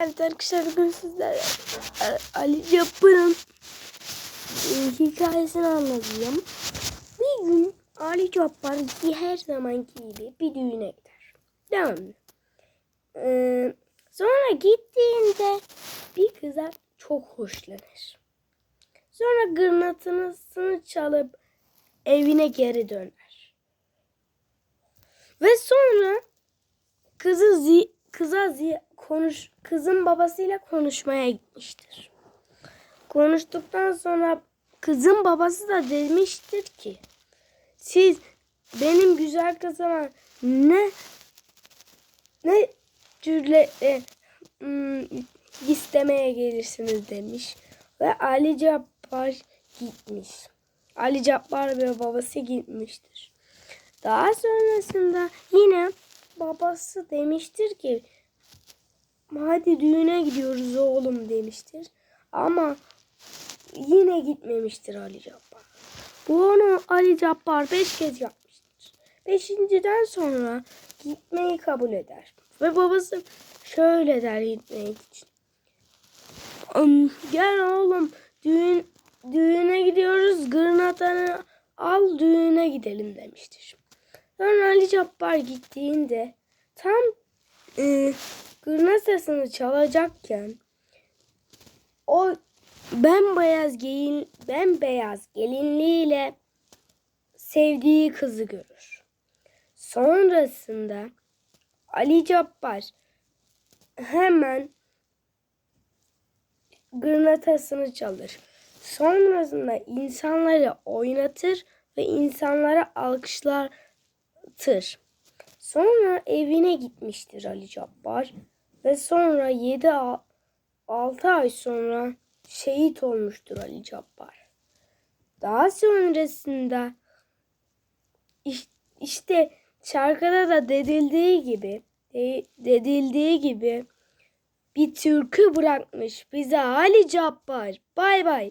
Evet arkadaşlar bugün sizlere A- Ali Cabbar'ın e, hikayesini anlatacağım. Bir gün Ali Cabbar her zamanki gibi bir düğüne gider. Tamam mı? Ee, sonra gittiğinde bir kıza çok hoşlanır. Sonra gırnatını çalıp evine geri döner. Ve sonra kızı zi, kıza zi, konuş kızın babasıyla konuşmaya gitmiştir. Konuştuktan sonra kızın babası da demiştir ki siz benim güzel kızıma ne ne türlü e, hmm, istemeye gelirsiniz demiş ve Ali Cabbar gitmiş. Ali Cabbar ve babası gitmiştir. Daha sonrasında yine babası demiştir ki hadi düğüne gidiyoruz oğlum demiştir. Ama yine gitmemiştir Ali Cabbar. Bu onu Ali Cabbar beş kez yapmıştır. Beşinciden sonra gitmeyi kabul eder. Ve babası şöyle der gitmek için. "Am, Gel oğlum düğün düğüne gidiyoruz gırnatanı al düğüne gidelim demiştir. Sonra Ali Cabbar gittiğinde tam e, gırnatasını çalacakken o bembeyaz gelin bembeyaz gelinliğiyle sevdiği kızı görür. Sonrasında Ali Cabbar hemen gırnatasını çalır. Sonrasında insanları oynatır ve insanlara alkışlatır. Sonra evine gitmiştir Ali Cabbar ve sonra 7 6 ay sonra şehit olmuştur Ali Cabbar. Daha sonrasında iş- işte şarkıda da dedildiği gibi de- dedildiği gibi bir türkü bırakmış bize Ali Cabbar. Bay bay.